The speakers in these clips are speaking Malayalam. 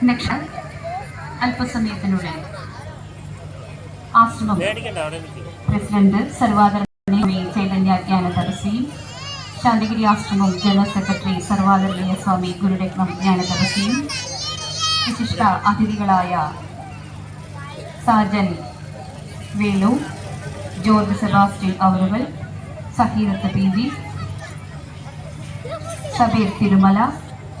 നെക്സ്റ്റ് അല്പസമയത്തിനുള്ളിൽ. ആശ്രമം. പ്രസിഡന്റ് സർവാദരണീയ ചൈതന്യാജ്ഞാന തപസ്വിയും ശാന്തിഗിരി ആശ്രമം ജനറൽ സെക്രട്ടറി സർവാദരണീയ സ്വാമി ഗുരുരത്നം അജ്ഞാന തപസ്വിയും വിശിഷ്ട അതിഥികളായ സാജൻ വേണു ജോർജ് സെബാസ്റ്റ്യൻ അവറുകൾ സഹീരത്ത് പി വി സബീർ തിരുമല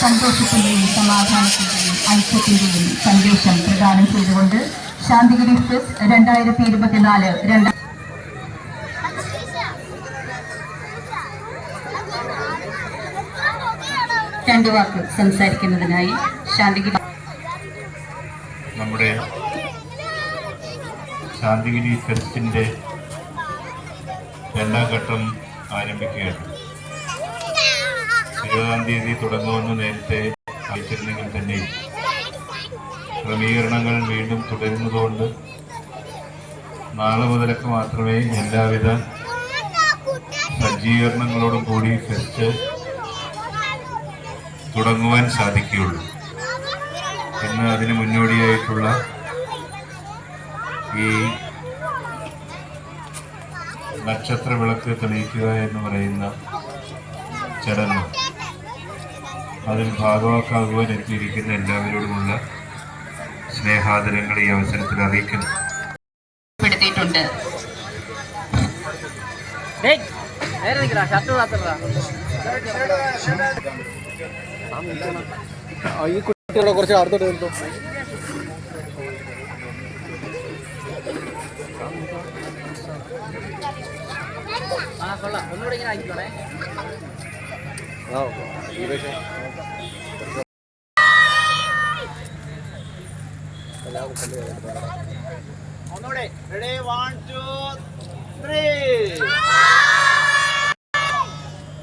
സന്തോഷത്തിന്റെയും സമാധാനത്തിന്റെയും ഐക്യത്തിന്റെയും സന്ദേശം പ്രദാനം ചെയ്തുകൊണ്ട് ശാന്തിഗിരി എക്സ്പ്രസ് രണ്ടായിരത്തി ഇരുപത്തിനാല് രണ്ടാം രണ്ടു വാക്ക് സംസാരിക്കുന്നതിനായി ശാന്തിഗിരി നമ്മുടെ ശാന്തിഗിരി ഫെസ്റ്റിന്റെ രണ്ടാം ഘട്ടം ആരംഭിക്കുകയാണ്. ഇരുപതാം തീയതി തുടങ്ങുമെന്ന് നേരത്തെ അറിയിച്ചിരുന്നെങ്കിൽ തന്നെ ക്രമീകരണങ്ങൾ വീണ്ടും തുടരുന്നതുകൊണ്ട് നാളെ മുതലൊക്കെ മാത്രമേ എല്ലാവിധ സജ്ജീകരണങ്ങളോടും കൂടി ഫെസ്റ്റ് തുടങ്ങുവാൻ സാധിക്കുകയുള്ളൂ. ഇന്ന് അതിന് മുന്നോടിയായിട്ടുള്ള ഈ നക്ഷത്ര വിളക്ക് തെളിയിക്കുക എന്ന് പറയുന്ന ചടങ്ങ്. അതിൽ ഭാഗവാക്കാകുവാൻ എത്തിയിരിക്കുന്ന എല്ലാവരോടുമുള്ള സ്നേഹാദരങ്ങൾ ഈ അവസരത്തിൽ അറിയിക്കുന്നു. ഈ കുട്ടികളെ കുറച്ച് അടുത്തോട്ട് നിൽക്കോ ആ കൊള്ളാം. ഒന്നുകൂടെ ഇങ്ങനെ ആക്കിക്കോണേ ഒന്നുകൂടെ. Ready one two three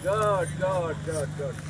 good good good good